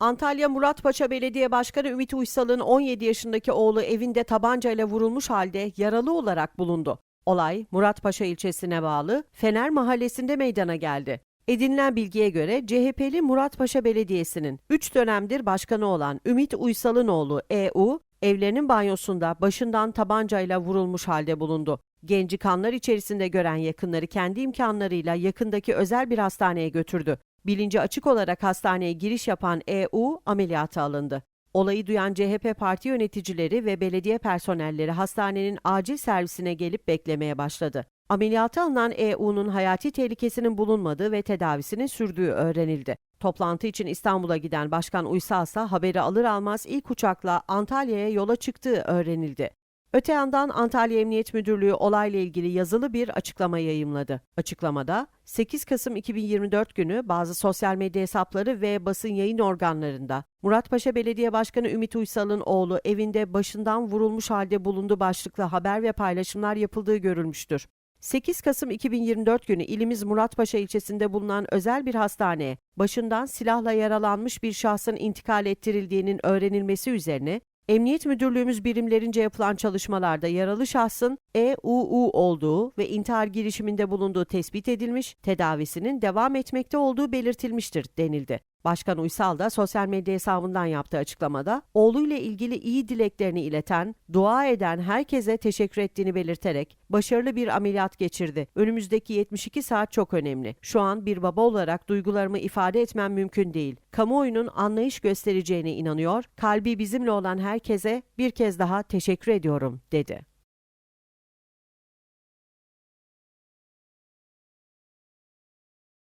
Antalya Muratpaşa Belediye Başkanı Ümit Uysal'ın 17 yaşındaki oğlu evinde tabancayla vurulmuş halde yaralı olarak bulundu. Olay Muratpaşa ilçesine bağlı Fener Mahallesi'nde meydana geldi. Edinilen bilgiye göre CHP'li Muratpaşa Belediyesi'nin 3 dönemdir başkanı olan Ümit Uysal'ın oğlu EU, evlerinin banyosunda başından tabancayla vurulmuş halde bulundu. Genci kanlar içerisinde gören yakınları kendi imkanlarıyla yakındaki özel bir hastaneye götürdü. Bilinci açık olarak hastaneye giriş yapan EU ameliyata alındı. Olayı duyan CHP parti yöneticileri ve belediye personelleri hastanenin acil servisine gelip beklemeye başladı. Ameliyata alınan EU'nun hayati tehlikesinin bulunmadığı ve tedavisinin sürdüğü öğrenildi. Toplantı için İstanbul'a giden Başkan Uysal ise haberi alır almaz ilk uçakla Antalya'ya yola çıktığı öğrenildi. Öte yandan Antalya Emniyet Müdürlüğü olayla ilgili yazılı bir açıklama yayımladı. Açıklamada 8 Kasım 2024 günü bazı sosyal medya hesapları ve basın yayın organlarında Muratpaşa Belediye Başkanı Ümit Uysal'ın oğlu evinde başından vurulmuş halde bulundu başlıklı haber ve paylaşımlar yapıldığı görülmüştür. 8 Kasım 2024 günü ilimiz Muratpaşa ilçesinde bulunan özel bir hastaneye başından silahla yaralanmış bir şahsın intikal ettirildiğinin öğrenilmesi üzerine Emniyet Müdürlüğümüz birimlerince yapılan çalışmalarda yaralı şahsın EUU olduğu ve intihar girişiminde bulunduğu tespit edilmiş, tedavisinin devam etmekte olduğu belirtilmiştir denildi. Başkan Uysal da sosyal medya hesabından yaptığı açıklamada oğluyla ilgili iyi dileklerini ileten, dua eden herkese teşekkür ettiğini belirterek başarılı bir ameliyat geçirdi. Önümüzdeki 72 saat çok önemli. Şu an bir baba olarak duygularımı ifade etmem mümkün değil. Kamuoyunun anlayış göstereceğine inanıyor. Kalbi bizimle olan herkese bir kez daha teşekkür ediyorum dedi.